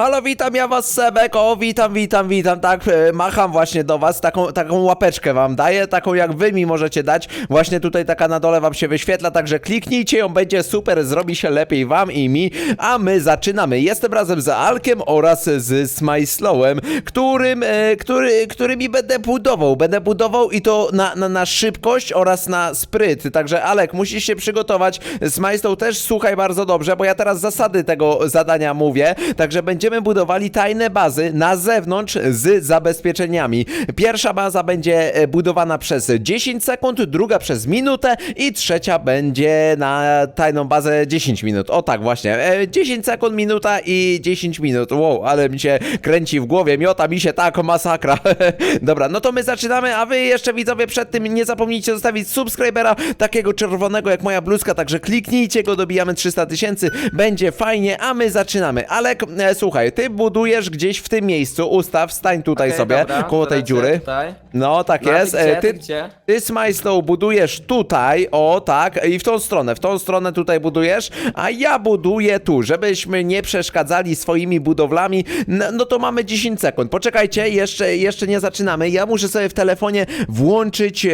Halo, witam ja was Sebek, o witam, witam, witam, tak, e, macham właśnie do was, taką, taką łapeczkę wam daję, taką jak wy mi możecie dać, właśnie tutaj taka na dole wam się wyświetla, także kliknijcie ją, będzie super, zrobi się lepiej wam i mi, a my zaczynamy. Jestem razem z Alkiem oraz z Smajslowem, którym, e, który, którymi będę budował, będę budował i to na, na, na szybkość oraz na spryt, także Alek, musisz się przygotować, Smajslow też słuchaj bardzo dobrze, bo ja teraz zasady tego zadania mówię, także będziemy budowali tajne bazy na zewnątrz z zabezpieczeniami. Pierwsza baza będzie e, budowana przez 10 sekund, druga przez minutę i trzecia będzie na tajną bazę 10 minut. O tak właśnie, e, 10 sekund, minuta i 10 minut. Wow, ale mi się kręci w głowie, miota mi się tak, masakra. Dobra, no to my zaczynamy, a wy jeszcze widzowie przed tym nie zapomnijcie zostawić subskrybera, takiego czerwonego jak moja bluzka, także kliknijcie go, dobijamy 300 tysięcy, będzie fajnie, a my zaczynamy. Alek, e, słuchaj, ty budujesz gdzieś w tym miejscu, ustaw, stań tutaj Okej, sobie, dobra, koło tej dziury. Tutaj. No, tak No, a jest. ty E, gdzie, ty, ty gdzie? ty Smajslow budujesz tutaj, o tak, i w tą stronę, w tą stronę tutaj budujesz, a ja buduję tu, żebyśmy nie przeszkadzali swoimi budowlami. No, no to mamy 10 sekund. Poczekajcie, jeszcze, jeszcze nie zaczynamy. Ja muszę sobie w telefonie włączyć, e,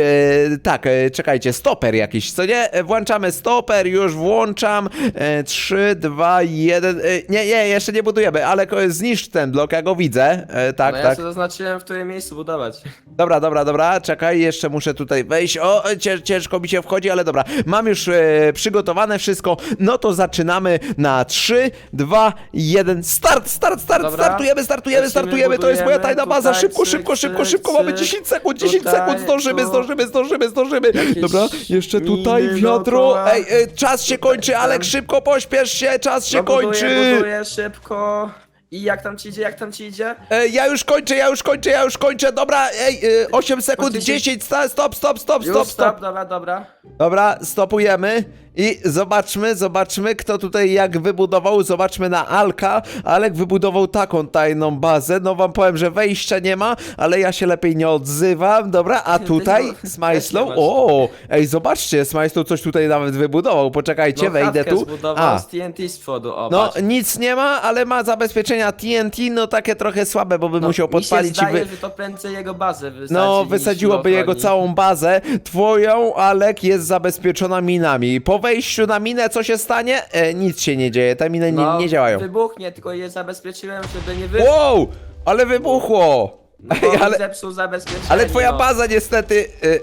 tak, e, czekajcie, stoper jakiś, co nie? E, Włączamy stoper, już włączam. E, 3, 2, 1. E, nie, nie, jeszcze nie budujemy, ale ko- zniszcz ten blok, ja go widzę. E, tak, no ja tak. sobie zaznaczyłem, w którym miejscu budować. Dobra, dobra, dobra, czekaj, jeszcze muszę tutaj wejść. O, cię, ciężko mi się wchodzi, ale dobra. Mam już e, przygotowane wszystko. No to zaczynamy na 3, 2, 1. Start, start, start, Dobra. startujemy, startujemy, Lecimy, startujemy. To jest moja budujemy. tajna baza. Tutaj, Szybko, cyk, szybko, szybko, cyk, szybko. Mamy cyk. 10 sekund, 10 Tutaj, sekund. Zdążymy, tu. zdążymy, zdążymy, zdążymy. Jakieś Dobra, jeszcze tutaj miny wiadro. dookoła. Ej, e, czas się kończy, Alek, szybko pośpiesz się, czas się no, buduję, kończy. buduję szybko. I jak tam ci idzie, jak tam ci idzie? E, ja już kończę, ja już kończę, ja już kończę. Dobra, ej, e, 8 sekund, 10. 10, sta- stop, stop, stop, Już stop, stop. dobra, dobra. Dobra, stopujemy i zobaczmy, zobaczmy kto tutaj jak wybudował, zobaczmy na Alka. Alek wybudował taką tajną bazę, no wam powiem, że wejścia nie ma, ale ja się lepiej nie odzywam, dobra, a tutaj no, nie masz. o, ej zobaczcie, Smajslow coś tutaj nawet wybudował, poczekajcie, No, wejdę tu. zbudował A, z TNT z przodu, o, no patrz. nic nie ma, ale ma zabezpieczenia TNT, no takie trochę słabe, bo by No, musiał mi podpalić się i zdaje, wy... że to prędzej jego bazę wysadzi No, niż wysadziłoby go jego całą bazę. Twoją, Alek, jest zabezpieczona minami. Po wejściu na minę, co się stanie? E, nic się nie dzieje, te miny nie, No, nie działają. wybuchnie, tylko je zabezpieczyłem, żeby nie wy... Wow! Ale wybuchło! No, Ej, ale... ale, zepsuł zabezpieczenie. ale twoja no. baza niestety... E,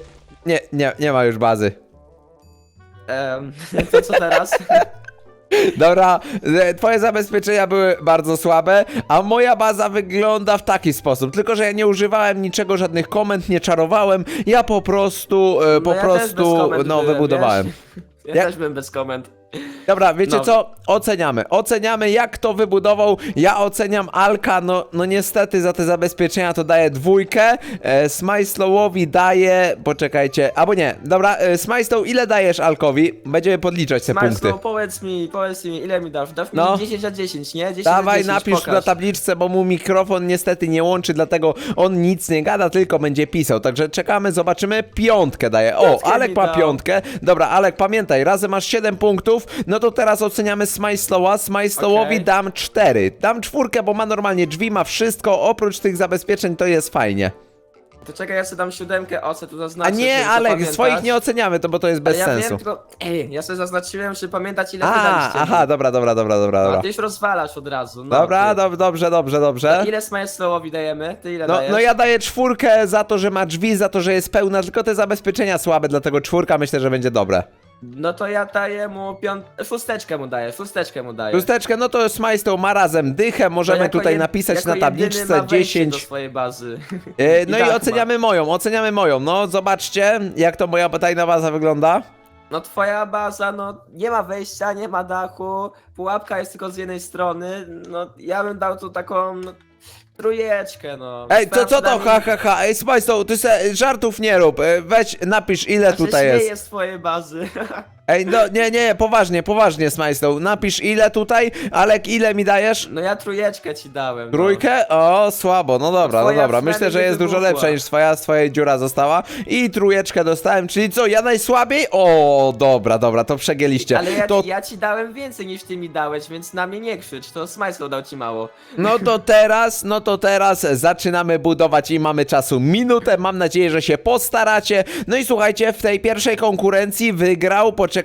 nie, nie, nie ma już bazy. Em, to co teraz? Dobra, e, twoje zabezpieczenia były bardzo słabe, a moja baza wygląda w taki sposób. Tylko, że ja nie używałem niczego, żadnych komend, nie czarowałem. Ja po prostu, e, po No ja też bez prostu, komend no, byłem, wybudowałem. Ja Jak- też byłem bez komend. Dobra, wiecie No. co? Oceniamy. Oceniamy, jak to wybudował. Ja oceniam Alka, no, no niestety za te zabezpieczenia to daję dwójkę. E, Smajslowowi daję... Poczekajcie, albo nie. Dobra, e, Smajslow, ile dajesz Alkowi? Będziemy podliczać te punkty. Majstro, powiedz mi, powiedz mi, ile mi dasz? Dasz mi No. 10 na 10, nie? 10 Dawaj, na 10, napisz pokaż. na tabliczce, bo mu mikrofon niestety nie łączy, dlatego on nic nie gada, tylko będzie pisał. Także czekamy, zobaczymy. Piątkę daje. O, Piątkę Alek mi ma dał. piątkę. Dobra, Alek, pamiętaj, razem masz 7 punktów. No to teraz oceniamy Smajslowa. Smajslowowi Okej. dam 4. Dam czwórkę, bo ma normalnie drzwi, ma wszystko. Oprócz tych zabezpieczeń to jest fajnie. To czekaj, ja sobie dam siódemkę, o, co tu A zaznaczę. nie, zapamiętać. swoich nie oceniamy, to bo to jest bez Ale ja sensu. Wiem, tylko, ej, ja sobie zaznaczyłem, żeby pamiętać ile A, daliście. aha, dobra, dobra, dobra, dobra, No, dobra. ty już rozwalasz od razu. No, Dobra, ty. dob- dobrze, dobrze, dobrze. Ile Smajslowowi dajemy? Ty ile No, dajesz? no ja daję czwórkę za to, że ma drzwi, za to, że jest pełna, tylko te zabezpieczenia słabe, dlatego czwórka myślę, że będzie dobre. No to ja daję mu piąt... szósteczkę mu daję, szósteczkę mu daję. Szósteczkę, no to Smajstow ma razem dychę, możemy jako tutaj jed- napisać jako na jedyny tabliczce ma wejście 10. do swojej bazy. E, no i, tak ma. oceniamy moją, oceniamy moją. No zobaczcie, jak to moja tajna baza wygląda. No twoja baza, no nie ma wejścia, nie ma dachu, pułapka jest tylko z jednej strony, no ja bym dał tu taką no, trójeczkę, no. Ej, co, co to? Ha, ha, ha. Ej, Smajstow, ty se żartów nie rób. E, Weź, napisz ile się tutaj jest. z twojej bazy. Ej, no nie, nie, poważnie, poważnie, Smajstow. Napisz ile tutaj. Alek, ile mi dajesz? No ja trójeczkę ci dałem. no. Trójkę? O, słabo, no dobra, no twoja dobra. Myślę, że jest dużo wybuchła. lepsza niż twoja, z twojej dziura została. I trójeczkę dostałem, czyli co, ja najsłabiej? O, dobra, dobra, to przegięliście. Ale ja, to ja ci dałem więcej niż ty mi dałeś, więc na mnie nie krzycz, to Smajslow dał ci mało. No to teraz, no to teraz zaczynamy budować i mamy czasu minutę. Mam nadzieję, że się postaracie. No i słuchajcie, w tej pierwszej konkurencji wygrał, poczekajcie,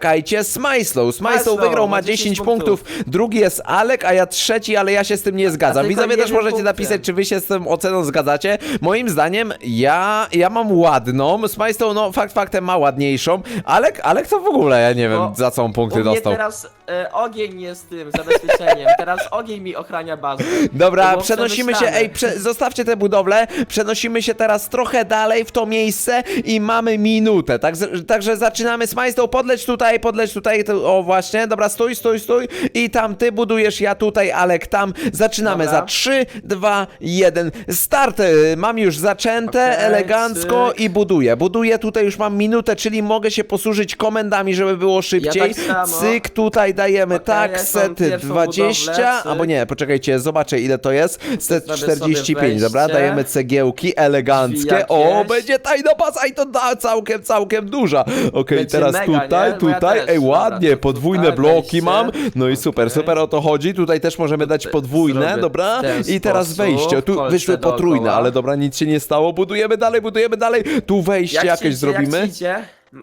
Smajslow. Smajslow Smajslow wygrał, ma ma 10 10 punktów. Drugi jest Alek, a ja trzeci, ale ja się z tym nie zgadzam. tylko Widzowie też jeden możecie napisać, czy wy się z tą oceną zgadzacie. Moim zdaniem, ja, ja mam ładną. Smajslow, no fakt faktem ma ładniejszą. Alek, Alek to w ogóle, ja nie wiem, za co on U punkty mnie dostał. teraz e, ogień jest tym zabezpieczeniem, teraz ogień mi ochrania bazę. To Dobra, było przenosimy się, przemyślane. ej, prze, zostawcie te budowle, przenosimy się teraz trochę dalej w to miejsce i mamy minutę, tak, także zaczynamy z Majstą, podleć tutaj, podleć tutaj, to, o właśnie, dobra, stój, stój, stój i tam ty budujesz, ja tutaj, Alek tam, zaczynamy Dobra. za 3, 2, 1, start, Y, mam już zaczęte, Okej, elegancko cyk. i buduję, buduję, tutaj już mam minutę, czyli mogę się posłużyć komendami, żeby było szybciej, tak samo. cyk, tutaj dajemy, Okej, tak, ja mam set pierwszą 20, budowlę, albo nie, poczekajcie, zobaczę ile to jest. Set Zrobię 45, sobie dobra, wejście. dajemy cegiełki eleganckie. Drzwi O, jakieś. będzie tajna baza i to da całkiem, całkiem duża. Okej, Będzie teraz mega, tutaj, nie? Ja tutaj, też. ej, Dobra, ładnie, to podwójne bloki wejście. mam. No i super, Okej. super o to chodzi. Tutaj też możemy dać podwójne, zrobię dobra? w ten I teraz sposób, wejście. Tu kolce wyszły potrójne, ale dobra, nic się nie stało. Budujemy dalej, budujemy dalej. Tu wejście ci jakieś idzie, zrobimy. Jak ci idzie?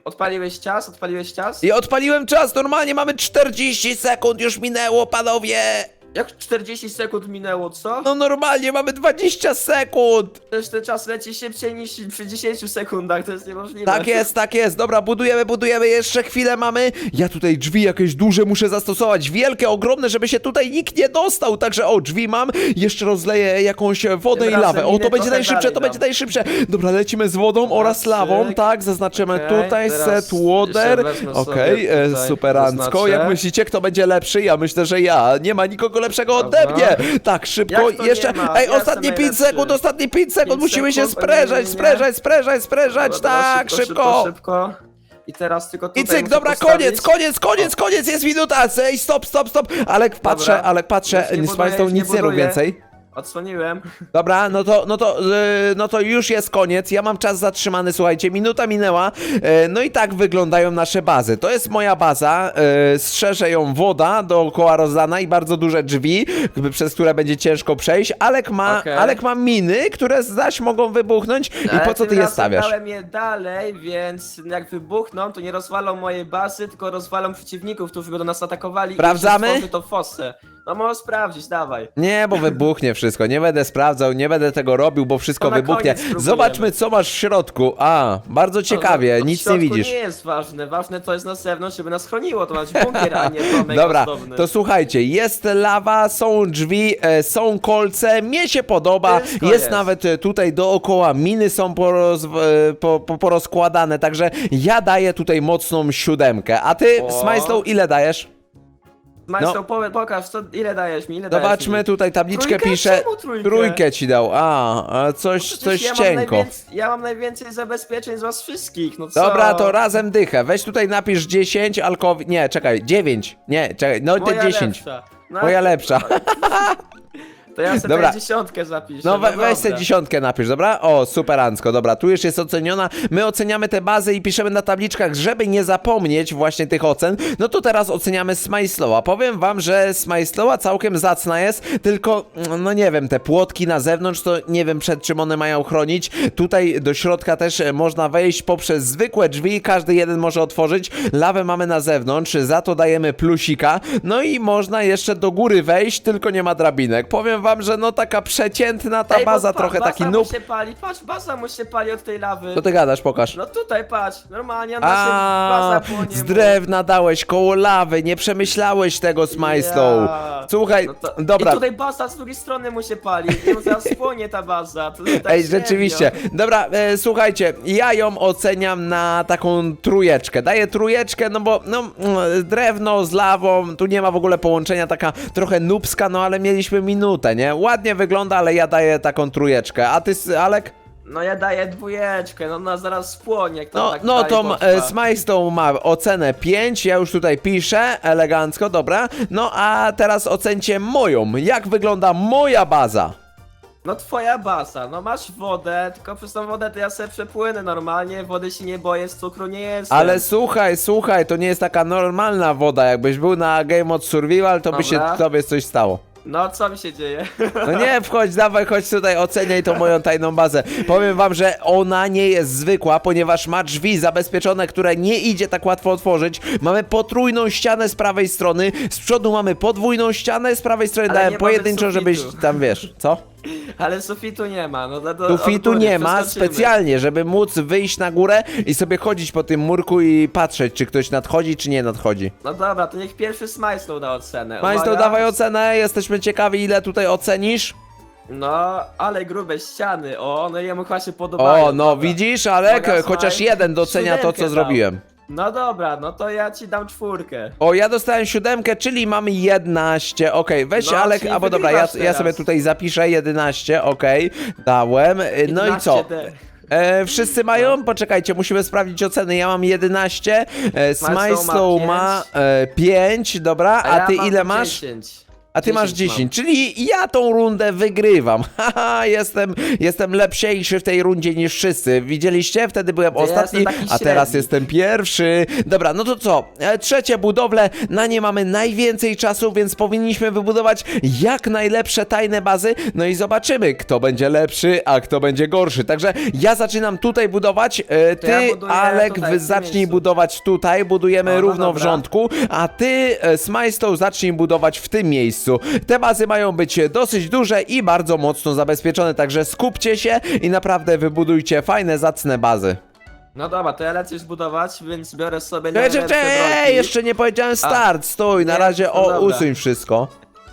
Odpaliłeś czas? Odpaliłeś czas? I odpaliłem czas, normalnie mamy 40 sekund, już minęło, panowie! Jak 40 sekund minęło, co? No normalnie, mamy 20 sekund! Przecież ten czas leci szybciej niż przy 10 sekundach, to jest niemożliwe. Tak jest, tak jest. Dobra, budujemy, budujemy, jeszcze chwilę mamy. Ja tutaj drzwi jakieś duże muszę zastosować, wielkie, ogromne, żeby się tutaj nikt nie dostał. Także o, drzwi mam, jeszcze rozleję jakąś wodę Tym i lawę. O, to będzie trochę najszybsze, dalej to będzie najszybsze. Dobra, lecimy z wodą oraz cyk. lawą, tak, zaznaczymy Okej, tutaj teraz set water. jeszcze wezmę Okej, sobie e, tutaj, superancko. zaznaczę. Jak myślicie, kto będzie lepszy? Ja myślę, że ja. Nie ma nikogo lepszego ode Dobra. mnie. Tak, szybko, Jak to jeszcze. ma? Ej, Ja ostatnie jestem 5 najlepszy. sekund, ostatnie 5 sekund, Pięć musimy się sekund, sprężać, nie. sprężać, sprężać, sprężać, Dobra, tak, szybko, szybko. szybko. I teraz tylko tutaj I cyk, muszę dobra, postawić. koniec, koniec, koniec, koniec, jest minuta, ej, stop, stop, stop, Alek, patrzę, Dobra. Alek, patrzę, Już nie z buduję, już nie nic nie rób buduję. więcej. Odsłoniłem. Dobra, no to, no to, yy, no to już jest koniec, ja mam czas zatrzymany, słuchajcie, minuta minęła, yy, no i tak wyglądają nasze bazy. To jest moja baza, yy, strzeże ją woda dookoła rozlana i bardzo duże drzwi, jakby przez które będzie ciężko przejść. Alek ma, Okej. Alek ma miny, które zaś mogą wybuchnąć i po co ty je stawiasz? dałem je dalej, więc jak wybuchną, to nie rozwalą mojej bazy, tylko rozwalą przeciwników, którzy będą nas atakowali Sprawdzamy? i stworzy to fossę. No możesz sprawdzić, dawaj. Nie, bo wybuchnie wszystko. Nie będę sprawdzał, nie będę tego robił, bo wszystko To na wybuchnie. koniec spróbujemy. Zobaczmy, co masz w środku. A, bardzo ciekawie, No, w nic nie środku widzisz. nie jest ważne, ważne to jest na zewnątrz, żeby nas chroniło, to masz bunkier, a nie domek Dobra, ozdobny. to słuchajcie, jest lawa, są drzwi, e, są kolce, mnie się podoba, Wszystko jest, jest. nawet e, tutaj dookoła, miny są poroz, e, po, po, porozkładane, także ja daję tutaj mocną siódemkę. A ty, O. Smajslow, ile dajesz? Majstro, no. powie- pokaż, co, ile dajesz mi, ile dajesz Zobaczmy, mi? tutaj tabliczkę Trójkę? pisze. Czemu trójkę? Ci dał, a, a coś, Przecież coś ja mam cienko. najwięcej- Ja mam najwięcej zabezpieczeń z was wszystkich, no co? Dobra, to razem dychę. Weź tutaj napisz 10 alkowi... Nie, czekaj, 9. Nie, czekaj, no te Moja 10. Lepsza. No, Moja lepsza. To ja sobie Dobra. dziesiątkę zapiszę. No we, weź dobra. tę dziesiątkę napisz, dobra? O, superancko, dobra, tu już jest oceniona. My oceniamy te bazy i piszemy na tabliczkach, żeby nie zapomnieć właśnie tych ocen. No to teraz oceniamy Smajslowa. Powiem wam, że Smajslowa całkiem zacna jest, tylko, no nie wiem, te płotki na zewnątrz, to nie wiem przed czym one mają chronić. Tutaj do środka też e, można wejść poprzez zwykłe drzwi, każdy jeden może otworzyć. Lawę mamy na zewnątrz, za to dajemy plusika. No i można jeszcze do góry wejść, tylko nie ma drabinek. Powiem wam, że no taka przeciętna ta Ej, bo baza, pa- trochę taki baza noob. mu się pali, patrz, baza mu się pali od tej lawy. Co ty gadasz, pokaż. No tutaj patrz, normalnie nam się A, baza płonie. z drewna dałeś koło lawy, nie przemyślałeś tego z Majslow. Ja. Słuchaj, No to- dobra. I tutaj baza z drugiej strony mu się pali, ją zaraz spłonie ta baza. To tak Ej, średnio. rzeczywiście. Dobra, e, słuchajcie, ja ją oceniam na taką trójeczkę. Daję trójeczkę, no bo no, mm, drewno z lawą, tu nie ma w ogóle połączenia, taka trochę nubska, no ale mieliśmy minutę, nie? Ładnie wygląda, ale ja daję taką trójeczkę. A ty, Alek? No ja daję dwójeczkę, no ona zaraz spłonie. jak to No, tak no dalej to potrwa. e, Smajstone ma ocenę 5, ja już tutaj piszę, elegancko, dobra. No a teraz ocencie moją. Jak wygląda moja baza? No twoja baza, no masz wodę, tylko przez tą wodę to ja sobie przepłynę normalnie, wody się nie boję, z cukru nie jestem. Ale słuchaj, słuchaj, to nie jest taka normalna woda. Jakbyś był na Game of Survival, to by się Dobra. tobie coś stało. No co mi się dzieje? No nie, wchodź, dawaj, chodź tutaj, oceniaj tą moją tajną bazę. Powiem wam, że ona nie jest zwykła, ponieważ ma drzwi zabezpieczone, które nie idzie tak łatwo otworzyć. Mamy potrójną ścianę z prawej strony, z przodu mamy podwójną ścianę, z prawej strony Ale dałem nie mamy pojedynczo, żebyś sufitu. tam, wiesz, co? Ale sufitu nie ma, no to, to Sufitu od góry nie ma przeskoczymy. specjalnie, żeby móc wyjść na górę i sobie chodzić po tym murku i patrzeć, czy ktoś nadchodzi, czy nie nadchodzi. No dobra, to niech pierwszy Smajslow da ocenę. Majstro, Uwaga. dawaj ocenę, jesteśmy ciekawi, ile tutaj ocenisz. No, ale grube ściany, o, no jemu chyba się podobają. O, no dobra. widzisz, Alek, Uwaga, chociaż jeden docenia to, co Siódemkę dał. zrobiłem. No dobra, no to ja ci dam czwórkę. O, ja dostałem siódemkę, czyli mamy 11, okej, weź No, Alek, czyli albo dobra, ja, wygrywasz ja sobie tutaj zapiszę 11, okej, dałem, Y, no i co? 11D. E, wszyscy mają? Poczekajcie, musimy sprawdzić oceny. Ja mam 11, e, Smajslow ma Smajslow ma e, 5, dobra, a, ja ty mam ile masz? 10. A ty masz 10 10, czyli ja tą rundę wygrywam. Haha, jestem, jestem lepszejszy w tej rundzie niż wszyscy. Widzieliście? Wtedy byłem ja ostatni, a teraz jestem pierwszy. Dobra, no to co? E, Trzecie budowle, na nie mamy najwięcej czasu, więc powinniśmy wybudować jak najlepsze tajne bazy. No i zobaczymy, kto będzie lepszy, a kto będzie gorszy. Także ja zaczynam tutaj budować. E, To ja Ty, buduję Alek, tutaj, wy tym zacznij miejscu. budować tutaj. Budujemy O, no równo w dobra. rządku a ty, e, Smajstow, zacznij budować w tym miejscu. Te bazy mają być dosyć duże i bardzo mocno zabezpieczone, także skupcie się i naprawdę wybudujcie fajne, zacne bazy. No dobra, to ja lecę już budować, więc biorę sobie Czekaj, najlepsze bloki. jeszcze nie powiedziałem start, stój, na Nie, razie no o, dobra. usuń wszystko.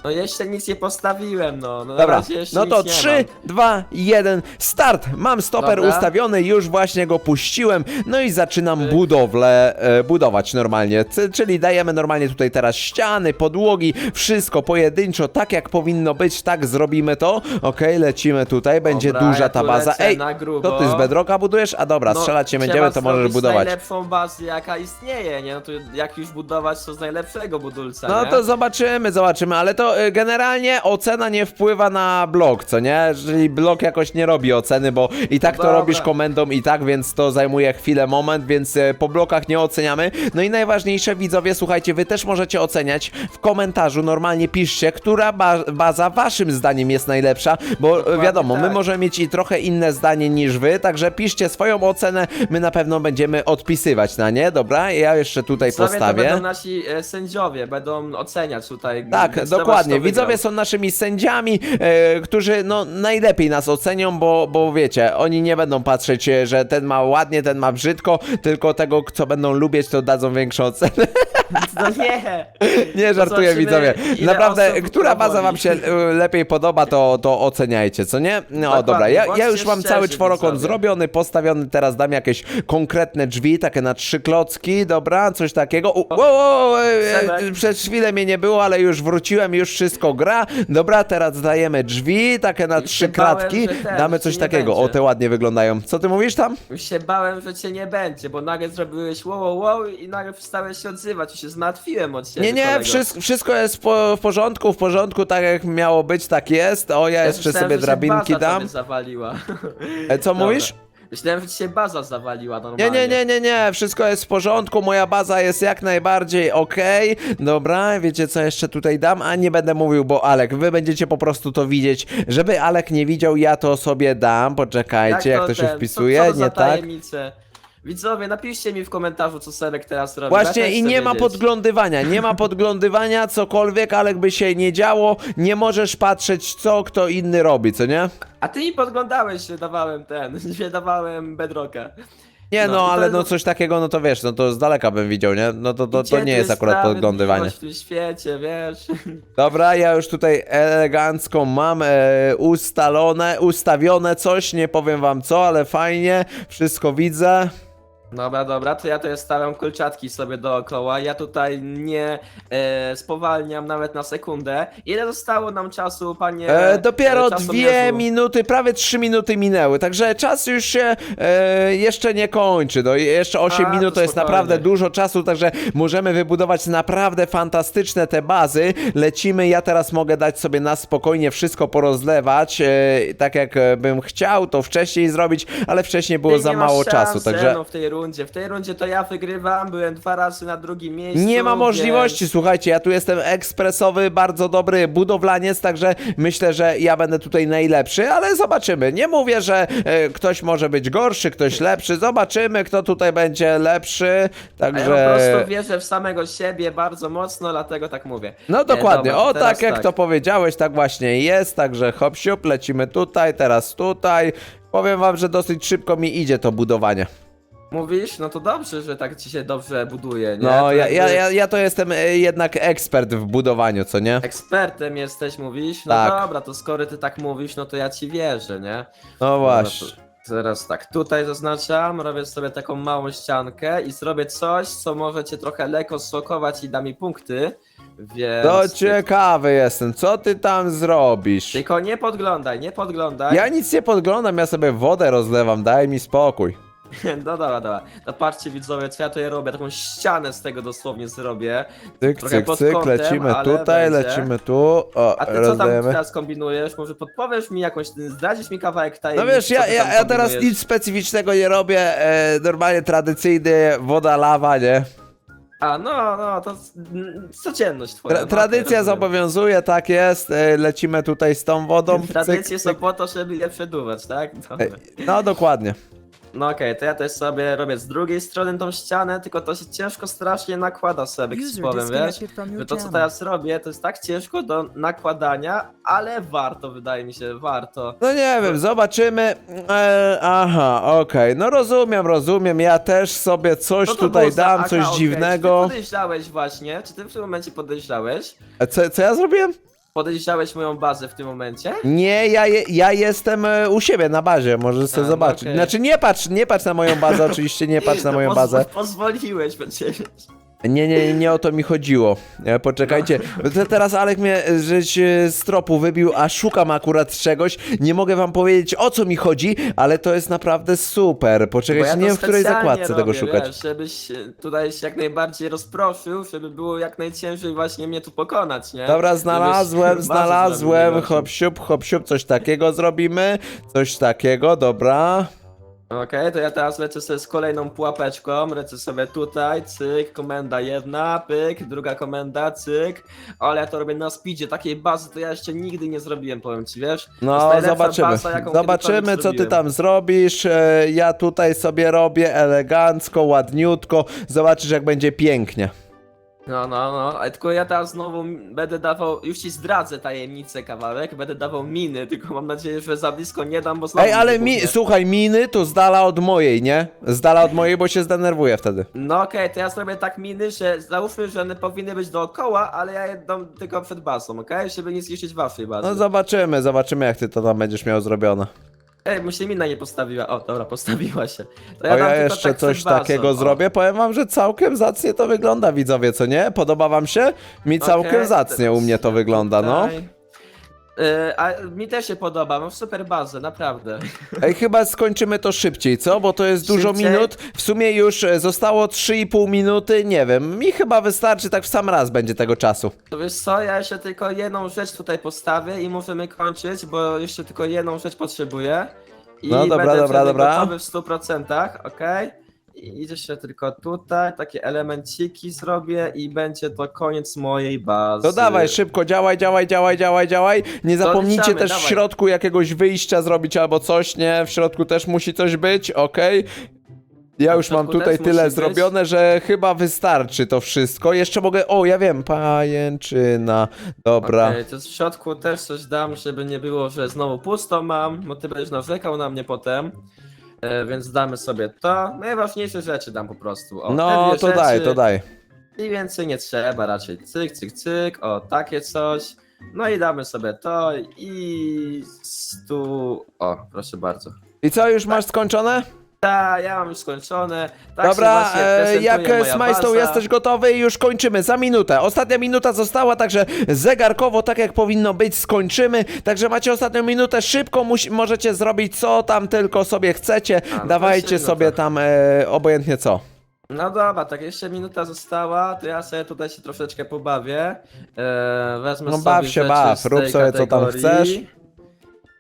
No jeszcze nic nie postawiłem, no. no Dobra, razie jeszcze no to nic nie 3, mam. 2, 1, start! Mam stoper Dobra. ustawiony, już właśnie go puściłem, no i zaczynam budowlę e, budować normalnie, C czyli dajemy normalnie tutaj teraz ściany, podłogi, wszystko pojedynczo, tak jak powinno być, tak zrobimy to. Okej, lecimy tutaj, będzie Dobra, duża ja ta tu baza. lecę Ej, na grubo. to ty z bedroka budujesz? A dobra, No, strzelać trzeba będziemy, to możesz zrobić budować. najlepszą bazę, jaka istnieje, nie? No to jak już budować, to z najlepszego budulca, No nie? to zobaczymy, zobaczymy, ale to generalnie ocena nie wpływa na blok, co nie? Czyli blok jakoś nie robi oceny, bo i tak to Dobra. robisz komendą i tak, więc to zajmuje chwilę, moment, więc y, po blokach nie oceniamy. No i najważniejsze, widzowie, słuchajcie, wy też możecie oceniać w komentarzu, normalnie piszcie, która ba baza waszym zdaniem jest najlepsza, bo y, Dokładnie wiadomo, my tak. możemy mieć i trochę inne zdanie niż wy, także piszcie swoją ocenę, my na pewno będziemy odpisywać na nie, dobra? Ja jeszcze tutaj postawię. To będą nasi e, sędziowie, będą oceniać tutaj. Tak, więc zobacz, dokładnie. Widzowie są naszymi sędziami, e, którzy no najlepiej nas ocenią, bo, bo wiecie, oni nie będą patrzeć, e, że ten ma ładnie, ten ma brzydko, tylko tego, co będą lubić, to dadzą większą ocenę. No nie! nie, żartuję, zobaczymy, widzowie. ile Naprawdę, osób która baza wam się e, lepiej podoba, to, to oceniajcie, co nie? No dobra, ja, ja bądźcie już mam cały szczerzy, czworokąt widzowie. zrobiony, postawiony, teraz dam jakieś konkretne drzwi, takie na trzy klocki, dobra, coś takiego. U, wow, e, e, przez chwilę mnie nie było, ale już wróciłem, już wszystko gra. Dobra, teraz dajemy drzwi, takie na Już trzy się bałem, kratki. że ten, Damy że coś nie takiego. O, będzie. te ładnie wyglądają. Co ty mówisz tam? Już się bałem, że cię nie będzie, bo nagle zrobiłeś wow, wow, wow i nagle przestałeś się odzywać. Już się zmartwiłem od ciebie, Nie, nie, kolego. wszystko, wszystko jest w, po, w porządku, w porządku, tak jak miało być, tak jest. O, ja Ja jeszcze myślałem, sobie że się drabinki baza dam. zawaliła. E, Co mówisz? Myślałem, że ci się baza zawaliła Nie, normalnie. nie, nie, nie, nie, wszystko jest w porządku, moja baza jest jak najbardziej okej. Dobra, wiecie co jeszcze tutaj dam? A nie będę mówił, bo Alek, wy będziecie po prostu to widzieć. Żeby Alek nie widział, ja to sobie dam. Poczekajcie, jak to, się ten- wpisuje, co, co to za nie tak? tajemnice? Widzowie, napiszcie mi w komentarzu, co Serek teraz robi. Właśnie i nie ma podglądywania, nie ma podglądywania, cokolwiek, Alek by się nie działo, nie możesz patrzeć, co kto inny robi, co nie? A ty mi podglądałeś, że dawałem ten, że dawałem bedrocka. Nie No, no, to ale jest- no coś takiego, no to wiesz, no to z daleka bym widział, nie? No to, to, Gdzie to nie tu jest akurat podglądywanie. sprawiedliwość w tym świecie, wiesz. Dobra, ja już tutaj elegancko mam e, ustalone, ustawione coś, nie powiem wam co, ale fajnie, wszystko widzę. Dobra, dobra, to ja tutaj stawiam kolczatki sobie dookoła. Ja tutaj nie e, spowalniam nawet na sekundę. Ile zostało nam czasu, panie? E, dopiero e, dwie minuty, prawie trzy minuty minęły, także czas już się e, jeszcze nie kończy. No, jeszcze 8 A, minut to to jest spokojnie. naprawdę dużo czasu, także możemy wybudować naprawdę fantastyczne te bazy. Lecimy, ja teraz mogę dać sobie na spokojnie wszystko porozlewać, e, tak jak e, bym chciał to wcześniej zrobić, ale wcześniej było Ty za mało szans czasu, także... mną w tej rundzie. W tej rundzie to ja wygrywam, byłem dwa razy na drugim miejscu. Nie ma możliwości, Więc... słuchajcie, ja tu jestem ekspresowy, bardzo dobry budowlaniec, także myślę, że ja będę tutaj najlepszy, ale zobaczymy. Nie mówię, że e, ktoś może być gorszy, ktoś lepszy, zobaczymy, kto tutaj będzie lepszy, A ja po także... prostu wierzę w samego siebie bardzo mocno, dlatego tak mówię. No dokładnie, dobra, o teraz tak jak to powiedziałeś, tak właśnie jest, także hop siup, lecimy tutaj, teraz tutaj. Powiem wam, że dosyć szybko mi idzie to budowanie. Mówisz? No to dobrze, że tak ci się dobrze buduje, nie? No, To ja, ja, jakby ja, ja to jestem e, jednak ekspert w budowaniu, co nie? Ekspertem jesteś, mówisz? No Tak. dobra, to skoro ty tak mówisz, no to ja ci wierzę, nie? No Dobra, właśnie. to Teraz tak, tutaj zaznaczam, robię sobie taką małą ściankę i zrobię coś, co może cię trochę lekko sokować i da mi punkty, więc... To ciekawy jestem, co ty tam zrobisz? Tylko nie podglądaj, nie podglądaj. Ja nic nie podglądam, ja sobie wodę rozlewam, daj mi spokój. No dobra, dobra. No patrzcie widzowie, co ja tutaj robię, taką ścianę z tego dosłownie zrobię. Cyk, Trochę cyk, pod cyk, kątem, lecimy ale tutaj, będzie. lecimy tu, o, A ty co tam rozdajemy. teraz kombinujesz? Może podpowiesz mi jakąś, zdradzisz mi kawałek No tajemnicy? wiesz, ja, ja, ja teraz nic specyficznego nie robię, e, normalnie tradycyjny woda, lawa, nie? A, no, no, to codzienność twoja. Tra no, tradycja rozumiem. zobowiązuje, tak jest, e, lecimy tutaj z tą wodą. cyk, Tradycje są cyk. po to, żeby je przeduwać, tak? Dobra. E, No dokładnie. No okej, to ja też sobie robię z drugiej strony tą ścianę, tylko to się ciężko strasznie nakłada sobie, jak ci User powiem, wiesz? disconnected from Że your to co channel. teraz robię, to jest tak ciężko do nakładania, ale warto, wydaje mi się, warto. No nie wiem, zobaczymy. E, aha, okej, no rozumiem, rozumiem, ja też sobie coś Co to tutaj było za dam, AK, coś okej, Czy dziwnego. ty podejrzałeś właśnie? Czy ty w tym momencie podejrzałeś? E, Co, co ja zrobiłem? Podejrzałeś moją bazę w tym momencie? Nie, ja, je, ja jestem e, u siebie na bazie, możesz sobie A, no zobaczyć. okej. Znaczy nie patrz, nie patrz na moją bazę, oczywiście nie patrz na No moją pozw- bazę. Pozwoliłeś przecież. Nie, nie, nie o to mi chodziło. E, Poczekajcie, to teraz Alek mnie e, żeś e, z tropu wybił, a szukam akurat czegoś. Nie mogę wam powiedzieć o co mi chodzi, ale to jest naprawdę super. Poczekajcie, nie wiem w której zakładce tego szukać. Wiesz, żebyś tutaj się jak najbardziej rozproszył, żeby było jak najciężej właśnie mnie tu pokonać, nie? Dobra, Żebyś znalazłem, bazę znalazłem, hop siup, hop siup, coś takiego zrobimy, coś takiego, dobra. Okej, to ja teraz lecę sobie z kolejną pułapeczką, lecę sobie tutaj, cyk, komenda jedna, pyk, druga komenda, cyk, ale ja to robię na speedzie, takiej bazy to ja jeszcze nigdy nie zrobiłem, powiem ci, wiesz? To jest No, najlepsza zobaczymy. baza, jaką Zobaczymy, kiedykolwiek co ty zrobiłem. tam zrobisz. E, Ja tutaj sobie robię elegancko, ładniutko. Zobaczysz, jak będzie pięknie. No, no, no, ale tylko ja teraz znowu będę dawał, już ci zdradzę tajemnicę kawałek, będę dawał miny, tylko mam nadzieję, że za blisko nie dam, bo znowu Ej, ale mi, wybuchnie. słuchaj, miny to z dala od mojej, nie? Z dala od mojej, bo się zdenerwuję wtedy. No okej, to ja zrobię tak miny, że załóżmy, że one powinny być dookoła, ale ja je dam tylko przed bazą, okej? Żeby nie zniszczyć waszej bazy. No zobaczymy, zobaczymy, jak ty to tam będziesz miał zrobione. Ej, mu się mina nie postawiła. O, dobra, postawiła się. To Ja, dam ja tylko jeszcze tak coś takiego O. zrobię. Powiem wam, że całkiem zacnie to wygląda, widzowie, co nie? Podoba wam się? Mi całkiem Okej, zacnie teraz u mnie to wygląda, no. tutaj. Yy, a mi też się podoba, mam super bazę, naprawdę. Ej, chyba skończymy to szybciej, co? Bo to jest dużo Szybciej? minut. W sumie już e, zostało 3,5 minuty, nie wiem. Mi chyba wystarczy, tak w sam raz będzie tego czasu. To wiesz co, ja jeszcze tylko jedną rzecz tutaj postawię i możemy kończyć, bo jeszcze tylko jedną rzecz potrzebuję. I No, dobra, będę dobra, wtedy dobra. gotowy w 100%, okej? I idzie się tylko tutaj, takie elemenciki zrobię i będzie to koniec mojej bazy. To dawaj, szybko, działaj, działaj, działaj, działaj, działaj. Nie zapomnijcie liczamy, też w dawaj. środku jakiegoś wyjścia zrobić albo coś, nie? W środku też musi coś być, okej? Ja już mam środku tutaj też tyle musi być. zrobione, że chyba wystarczy to wszystko. Jeszcze mogę, o ja wiem, pajęczyna, dobra. Okej, to w środku też coś dam, żeby nie było, że znowu pusto mam, bo ty będziesz narzekał na mnie potem. E, więc damy sobie to. Najważniejsze rzeczy dam po prostu. O, te No, dwie to daj, rzeczy. to daj. I więcej nie trzeba, raczej cyk, cyk, cyk, o takie coś. No i damy sobie to i stu... O, proszę bardzo. I co, już masz skończone? Ta, ja mam już skończone. Tak się Dobra, właśnie e, prezentuje jak moja Smajstow baza. jesteś gotowy, już kończymy za minutę. Ostatnia minuta została, także zegarkowo, tak jak powinno być, skończymy. Także macie ostatnią minutę, szybko musi, możecie zrobić co tam tylko sobie chcecie. No to Dawajcie sobie tam e, obojętnie co. No dobra, tak jeszcze minuta została, to ja sobie tutaj się troszeczkę pobawię. Eee, wezmę No sobie baw się, rzeczy baw, z rób tej sobie, co tam kategorii chcesz.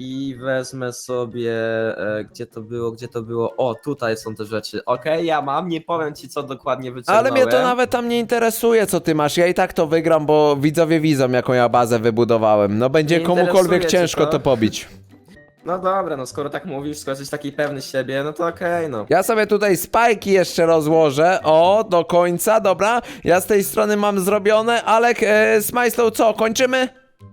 I wezmę sobie, e, gdzie to było, gdzie to było, o tutaj są te rzeczy, okej, ja mam, nie powiem ci co dokładnie Ale wyciągnąłem. mnie to nawet tam nie interesuje, co ty masz. Ja i tak to wygram, bo widzowie widzą, jaką ja bazę wybudowałem. No będzie Nie komukolwiek interesuje cię ciężko to? to pobić. No dobra, no skoro tak mówisz, skoro jesteś taki pewny siebie, no to okej, no. Ja sobie tutaj spajki jeszcze rozłożę. O, do końca, dobra. Ja z tej strony mam zrobione. Alek, e, Smajslow, co, kończymy?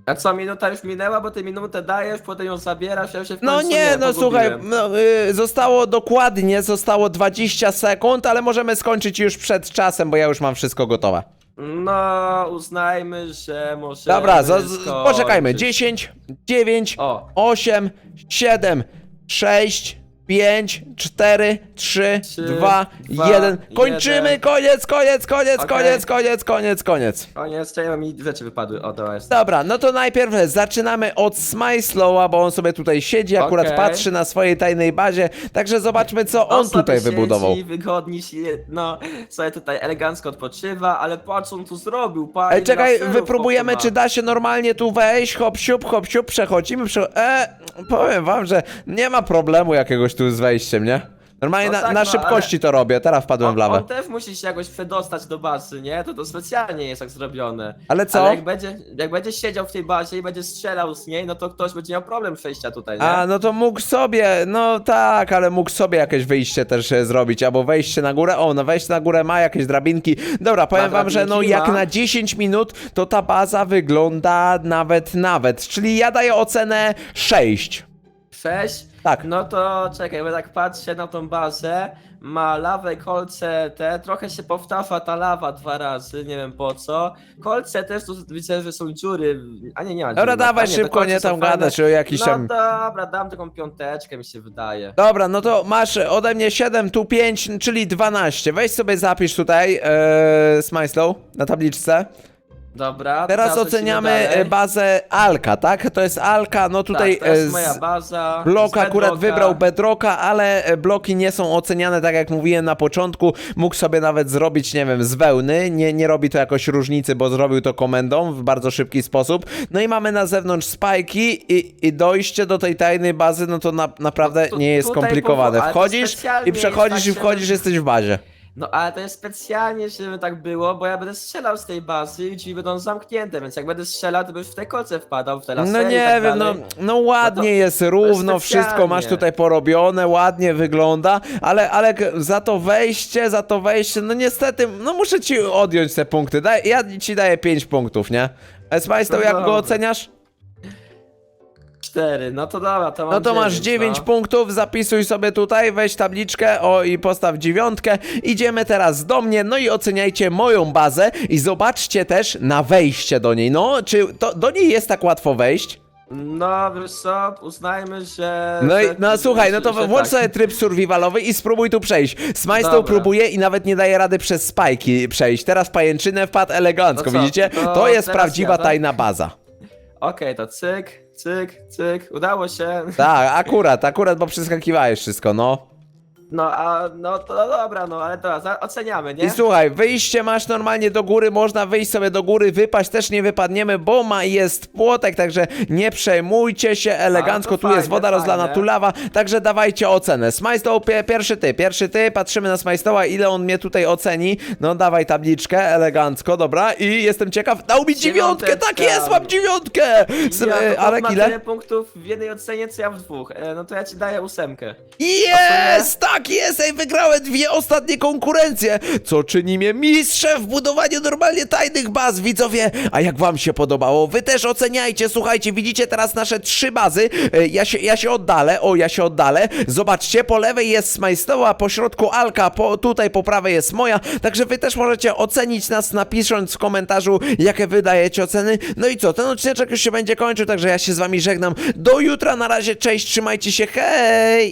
A co, minuta już minęła, bo ty minutę dajesz, potem ją zabierasz, ja się w No końcu nie, no słuchaj, pogubiłem. no, y, zostało dokładnie, zostało 20 sekund, ale możemy skończyć już przed czasem, bo ja już mam wszystko gotowe. No, uznajmy, że możemy Dobra, z, z, poczekajmy. 10, 9, O, 8, 7, 6, 5, 4, 3, Trzy, 2, dwa, 1. Kończymy, jeden. koniec, koniec, koniec, Okej. koniec, koniec, koniec, koniec. koniec, czemu mi rzeczy wypadły, o, to jest. Dobra, no to najpierw zaczynamy od Smyslowa, bo on sobie tutaj siedzi, akurat Okej. patrzy na swojej tajnej bazie, także zobaczmy, co on sobie tutaj siedzi, wybudował. wygodnie się, no, sobie tutaj elegancko odpoczywa, ale patrz, on tu zrobił, pa, Ej, ile czekaj, laserów wypróbujemy, chłop czy ma. da się normalnie tu wejść, hop, siup, hop, siup, przechodzimy, prze... E, powiem wam, że nie ma problemu jakiegoś tu z wejściem, nie? Normalnie No na, tak, na no, szybkości to robię, teraz wpadłem w lawę. on też musi się jakoś przedostać do bazy, nie? To to specjalnie jest tak zrobione. Ale co? Ale jak będzie, jak będzie siedział w tej bazie i będzie strzelał z niej, no to ktoś będzie miał problem przejścia tutaj, nie? A, no to mógł sobie, no tak, ale mógł sobie jakieś wyjście też e, zrobić, albo wejście na górę. O, no wejście na górę ma jakieś drabinki. Dobra, powiem wam, że no drabinki jak ma. na 10 minut, to ta baza wygląda nawet, nawet. Czyli ja daję ocenę 6. Sześć? Tak. No to czekaj, bo tak patrzę na tą bazę, ma lawę, kolce te, trochę się powtarza ta lawa dwa razy, nie wiem po co. Kolce też tu widzę, że są dziury, a nie, nie ma Dobra, dziur, dawaj a szybko, kolce nie są tam fajne. gadać o jakiś No tam... dobra, dam taką piąteczkę, mi się wydaje. Dobra, no to masz ode mnie 7, tu 5, czyli 12. Weź sobie zapisz tutaj, e, Smyslow, na tabliczce. Dobra, Teraz lecimy oceniamy dalej. e, bazę Alka, tak? To jest Alka, no tutaj tak, to jest e, z- moja baza. Blok akurat wybrał Bedrocka, ale e, bloki nie są oceniane tak jak mówiłem na początku. Mógł sobie nawet zrobić, nie wiem, z wełny. Nie, nie robi to jakoś różnicy, bo zrobił to komendą w bardzo szybki sposób. No i mamy na zewnątrz spajki i, i dojście do tej tajnej bazy, no to na, naprawdę tu- nie jest tutaj skomplikowane. powo- ale to Wchodzisz specjalnie i przechodzisz i tak, wchodzisz, żeby- jesteś w bazie. No ale to jest specjalnie, żeby tak było, bo ja będę strzelał z tej bazy i drzwi będą zamknięte, więc jak będę strzelał, to byś w te kolce wpadał, w te lasery No i nie tak wiem, no, dalej. no ładnie No to- jest, równo, wszystko masz tutaj porobione, ładnie wygląda, ale, ale k- za to wejście, za to wejście, no niestety, no muszę ci odjąć te punkty. Daj, ja ci daję 5 punktów, nie? Smajstow, No jak go dobra. oceniasz? Cztery, no to dobra, to mam No to masz dziewięć, 9 no. punktów, zapisuj sobie tutaj, weź tabliczkę, o i postaw dziewiątkę. Idziemy teraz do mnie, no i oceniajcie moją bazę i zobaczcie też na wejście do niej. No, czy to, do niej jest tak łatwo wejść? No wiesz co, uznajmy, że... No, i, że- no słuchaj, no to że włącz tak. sobie tryb survivalowy i spróbuj tu przejść. Smajstow Dobra. próbuje i nawet nie daje rady przez spajki przejść. Teraz pajęczynę wpadł elegancko, No co, widzicie? to To jest teraz prawdziwa ja, tak? tajna baza. Okej, to cyk, cyk, cyk, udało się. Tak, akurat, akurat, bo przeskakiwałeś wszystko, no. No a, no to no dobra, no ale to za- oceniamy, nie? I słuchaj, wyjście masz normalnie do góry, można wyjść sobie do góry, wypaść też nie wypadniemy, bo ma jest płotek, także nie przejmujcie się, elegancko, to tu jest fajne, woda rozlana, fajne. tu lawa, także dawajcie ocenę. Smajstow, pie, pierwszy ty, pierwszy ty, patrzymy na Smajstowa, ile on mnie tutaj oceni, no dawaj tabliczkę, elegancko, dobra, i jestem ciekaw, dał mi dziewiątkę, tak Dziewiąteczka. jest, mam dziewiątkę! S- Ja, e, to Alek, ma ile? tyle punktów w jednej ocenie, co ja w dwóch. E, no to ja ci daję ósemkę. Jest! Tak jest! Ej, wygrałem dwie ostatnie konkurencje! Co czyni mnie mistrzem w budowaniu normalnie tajnych baz, widzowie! A jak wam się podobało? Wy też oceniajcie, słuchajcie, widzicie teraz nasze trzy bazy. E, Ja się, ja się oddalę, o, ja się oddalę. Zobaczcie, po lewej jest Smajstoła, po środku Alka, po, tutaj po prawej jest moja. Także wy też możecie ocenić nas, napisząc w komentarzu, jakie wydajecie oceny. No i co, ten odcinek już się będzie kończył, także ja się z wami żegnam. Do jutra, na razie, cześć, trzymajcie się, hej!